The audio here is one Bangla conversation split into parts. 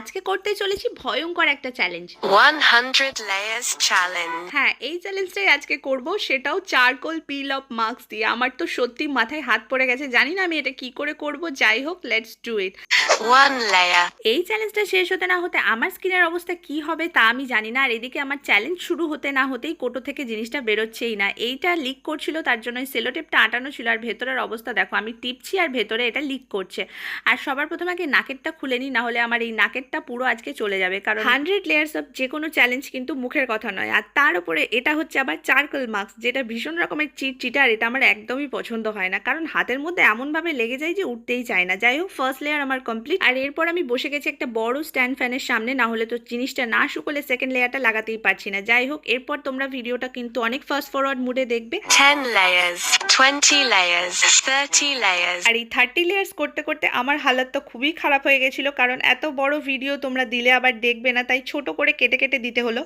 আজকে করতে চলেছি ভয়ঙ্কর একটা চ্যালেঞ্জ 100 layers চ্যালেঞ্জ হ্যাঁ এই চ্যালেঞ্জটাই আজকে করব সেটাও চারকোল পিল অফ মার্কস দিয়ে। আমার তো সত্যি মাথায় হাত পড়ে গেছে জানি না আমি এটা কি করে করব যাই হোক let's do it One layer. এই চ্যালেঞ্জটা শেষ হতে না হতে আমার স্কিনের অবস্থা কি হবে তা আমি জানি না আর এদিকে আমার চ্যালেঞ্জ শুরু হতে না হতেই কোটো থেকে জিনিসটা বেরোচ্ছেই না। এইটা লিক করছিল তার জন্য সেলোটেপটা আটানো ছিল আর ভেতরের অবস্থা দেখো আমি টিপছি আর ভেতরে এটা লিক করছে। আর সবার প্রথমে আগে নাকেরটা খুলে নিই না হলে আমার এই নাকেরটা পুরো আজকে চলে যাবে কারণ হান্ড্রেড লেয়ার্স অফ যে কোনো চ্যালেঞ্জ কিন্তু মুখের কথা নয় আর তার উপরে এটা হচ্ছে আবার চারকোল মাস্ক যেটা ভীষণ রকমের চিট চিটা আর এটা আমার একদমই পছন্দ হয় না কারণ হাতের মধ্যে এমনভাবে লেগে যায় যে উঠতেই চায় না যাই হোক ফার্স্ট লেয়ার আমার কমপ্লিট আর এরপর আমি বসে গেছি একটা বড় স্ট্যান্ড ফ্যানের সামনে না হলে তো জিনিসটা না শুকলে সেকেন্ড লেয়ারটা লাগাতেই পারছি না যাই হোক এরপর তোমরা ভিডিওটা কিন্তু অনেক ফাস্ট ফরওয়ার্ড মুডে দেখবে 10 layers. 20 layers. 30 layers. আর এই থার্টি লেয়ার্স করতে করতে আমার হালত তো খুবই খারাপ হয়ে গেছিল কারণ এত বড় ভিডিও তোমরা দিলে আবার দেখবে না তাই ছোট করে কেটে কেটে দিতে হলো।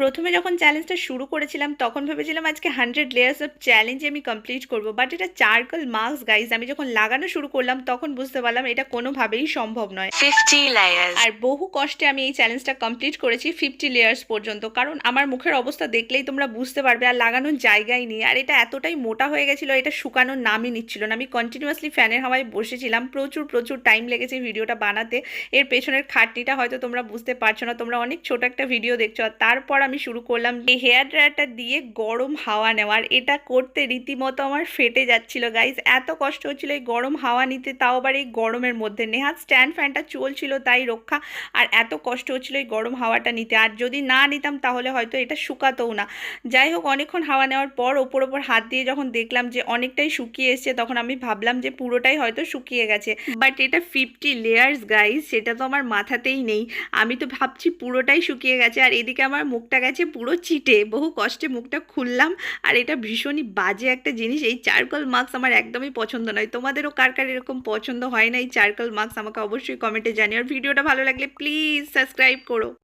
প্রথমে যখন চ্যালেঞ্জটা শুরু করেছিলাম তখন ভেবেছিলাম আজকে হান্ড্রেড লেয়ার্স অফ চ্যালেঞ্জ আমি কমপ্লিট করব। বাট এটা চারকল মার্কস গাইজ আমি যখন লাগানো শুরু করলাম তখন বুঝতে পারলাম এটা কোনোভাবেই সম্ভব নয়। 50 layers. আর বহু কষ্টে আমি এই চ্যালেঞ্জটা কমপ্লিট করেছি ফিফটি লেয়ার্স পর্যন্ত। কারণ আমার মুখের অবস্থা দেখলেই তোমরা বুঝতে পারবে আর লাগানোর জায়গাই নেই। আর এটা এতটাই মোটা হয়ে গেছিল এটা শুকানোর নামই নিচ্ছিল না। আমি কন্টিনিউয়াসলি ফ্যানের হাওয়ায় বসেছিলাম প্রচুর প্রচুর টাইম লেগেছে ভিডিওটা বানাতে। এর পেছনের খাটনিটা হয়তো তোমরা বুঝতে পারছ না, তোমরা অনেক ছোট একটা ভিডিও দেখছ। আর তারপর আমি শুরু করলাম এই হেয়ার ড্রায়ারটা দিয়ে গরম হাওয়া নেওয়ার এটা করতে রীতিমতো আমার ফেটে যাচ্ছিল গাইজ এত কষ্ট হচ্ছিল এই গরম হাওয়া নিতে, তাও আবার এই গরমের মধ্যে। নেহাত স্ট্যান্ড ফ্যানটা চলছিল তাই রক্ষা। আর এত কষ্ট হচ্ছিল এই গরম হাওয়াটা নিতে। আর যদি না নিতাম, তাহলে হয়তো এটা শুকাতও না। যাই হোক, অনেকক্ষণ হাওয়া নেওয়ার পর ওপর ওপর হাত দিয়ে যখন দেখলাম যে অনেকটাই শুকিয়ে এসছে, তখন আমি ভাবলাম যে পুরোটাই হয়তো শুকিয়ে গেছে। বাট এটা ফিফটি লেয়ার্স গাইজ সেটা তো আমার মাথাতেই নেই। আমি তো ভাবছি পুরোটাই শুকিয়ে গেছে আর এদিকে আমার মুখটা গেছে পুরো চিটে। বহু কষ্টে মুখটা খুললাম আর এটা ভীষণই বাজে একটা জিনিস। এই চারকল মাস্ক আমার একদমই পছন্দ নয়। তোমাদেরও কার কার এরকম পছন্দ হয় না এই চারকোল মাস্ক আমাকে অবশ্যই কমেন্টে জানিও। আর ভিডিওটা ভালো লাগলে প্লিজ সাবস্ক্রাইব করো।